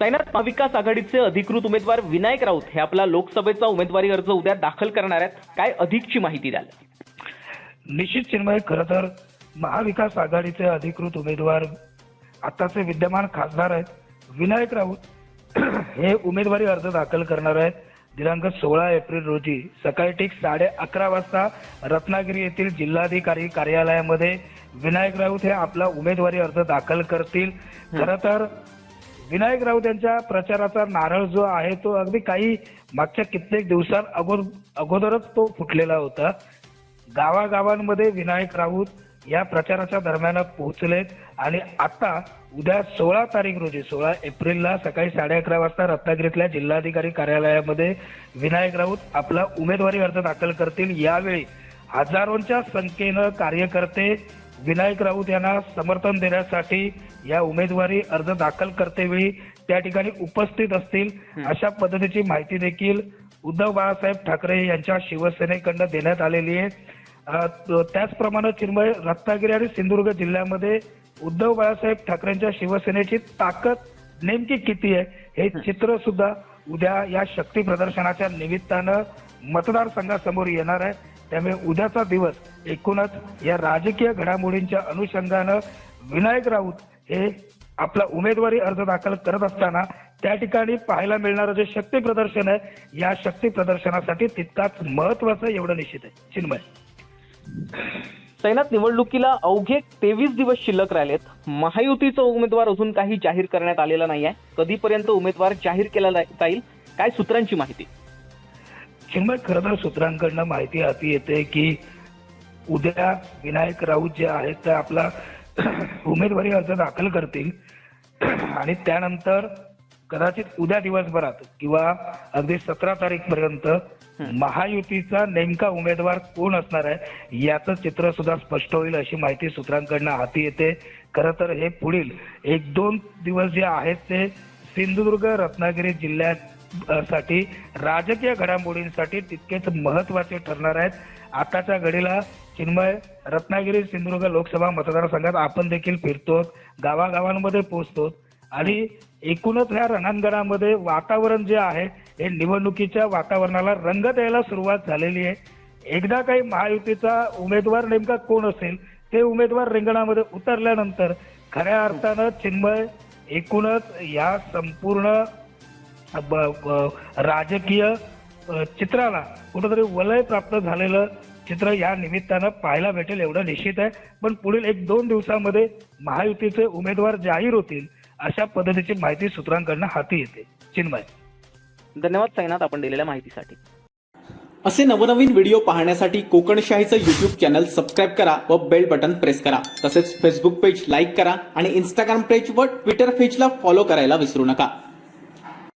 महाविकास आघाडीचे अधिकृत उमेदवार विनायक राऊत हे आपला लोकसभेचा उमेदवारी अर्ज उद्या दाखल करणार आहेत. काय अधिकची माहिती द्याल? निश्चित चिन्मय खरं तर महाविकास आघाडीचे अधिकृत उमेदवार आताचे विद्यमान खासदार आहेत. विनायक राऊत हे उमेदवारी अर्ज दाखल करणार आहेत. दिनांक सोळा एप्रिल रोजी सकाळी ठीक साडे अकरा वाजता रत्नागिरी येथील जिल्हाधिकारी कार्यालयामध्ये विनायक राऊत हे आपला उमेदवारी अर्ज दाखल करतील. खरं तर विनायक राऊत यांच्या प्रचाराचा नारळ जो आहे तो अगदी काही मागच्या कित्येक दिवसां अगोद अगोदरच तो फुटलेला होता. गावागावांमध्ये विनायक राऊत या प्रचाराच्या दरम्यान पोहोचलेत आणि आता उद्या सोळा तारीख रोजी सोळा एप्रिलला सकाळी साडे अकरा वाजता रत्नागिरीतल्या जिल्हाधिकारी कार्यालयामध्ये विनायक राऊत आपला उमेदवारी अर्ज दाखल करतील. यावेळी हजारोंच्या संख्येनं कार्यकर्ते विनायक राऊत यांना समर्थन देण्यासाठी या उमेदवारी अर्ज दाखल करतेवेळी त्या ठिकाणी उपस्थित असतील अशा पद्धतीची माहिती देखील उद्धव बाळासाहेब ठाकरे यांच्या शिवसेनेकडनं देण्यात आलेली आहे. त्याचप्रमाणे चिन्मय रत्नागिरी आणि सिंधुदुर्ग जिल्ह्यामध्ये उद्धव बाळासाहेब ठाकरेंच्या शिवसेनेची ताकद नेमकी किती आहे हे चित्र सुद्धा उद्या या शक्ती प्रदर्शनाच्या निमित्तानं मतदारसंघासमोर येणार आहे. त्यामुळे उद्याचा दिवस एकूणच या राजकीय घडामोडींच्या अनुषंगानं विनायक राऊत हे आपला उमेदवारी अर्ज दाखल करत असताना त्या ठिकाणी पाहायला मिळणारं जे शक्ती प्रदर्शन आहे या शक्ती प्रदर्शनासाठी तितकाच महत्वाचं एवढं निश्चित आहे. चिन्मय. सैनात निवडणुकीला अवघे तेवीस दिवस शिल्लक राहिलेत. महायुतीचा उमेदवार अजून काही जाहीर करण्यात आलेला नाही आहे कधीपर्यंत उमेदवार जाहीर केला जाईल काय सूत्रांची माहिती? चिन्मय खरं तर सूत्रांकडनं माहिती हाती येते की उद्या विनायक राऊत जे आहेत ते आपला उमेदवारी अर्ज दाखल करतील. आणि त्यानंतर कदाचित उद्या दिवसभरात किंवा अगदी सतरा तारीख पर्यंत महायुतीचा नेमका उमेदवार कोण असणार आहे याचं चित्र सुद्धा स्पष्ट होईल अशी माहिती सूत्रांकडनं हाती येते. खरं तर हे पुढील एक दोन दिवस जे आहेत ते सिंधुदुर्ग रत्नागिरी जिल्ह्यात साठी राजकीय घडामोडींसाठी तितकेच महत्त्वाचे ठरणार आहेत. आताच्या घडीला चिन्मय रत्नागिरी सिंधुदुर्ग लोकसभा मतदारसंघात आपण देखील फिरतो गावागावांमध्ये पोहोचतो आणि एकूणच ह्या रणांगणामध्ये वातावरण जे आहे हे निवडणुकीच्या वातावरणाला रंग द्यायला सुरुवात झालेली आहे. एकदा काही महायुतीचा उमेदवार नेमका कोण असेल ते उमेदवार रिंगणामध्ये उतरल्यानंतर खऱ्या अर्थानं चिन्मय एकूणच या संपूर्ण ब- ब- राजकीय चित्राला. कुठंतरी वलय प्राप्त झालेलं चित्र या निमित्तानं पाहायला भेटेल एवढं निश्चित आहे. पण पुढील एक दोन दिवसामध्ये महायुतीचे उमेदवार जाहीर होतील अशा पद्धतीची माहिती सूत्रांकडनं हाती येते. चिन्मय. धन्यवाद सैनात आपण दिलेल्या माहितीसाठी. असे नवनवीन व्हिडिओ पाहण्यासाठी कोकणशाहीचं यूट्यूब चॅनल सबस्क्राईब करा व बेल बटन प्रेस करा. तसेच फेसबुक पेज लाईक करा आणि इंस्टाग्राम पेज व ट्विटर पेजला फॉलो करायला विसरू नका.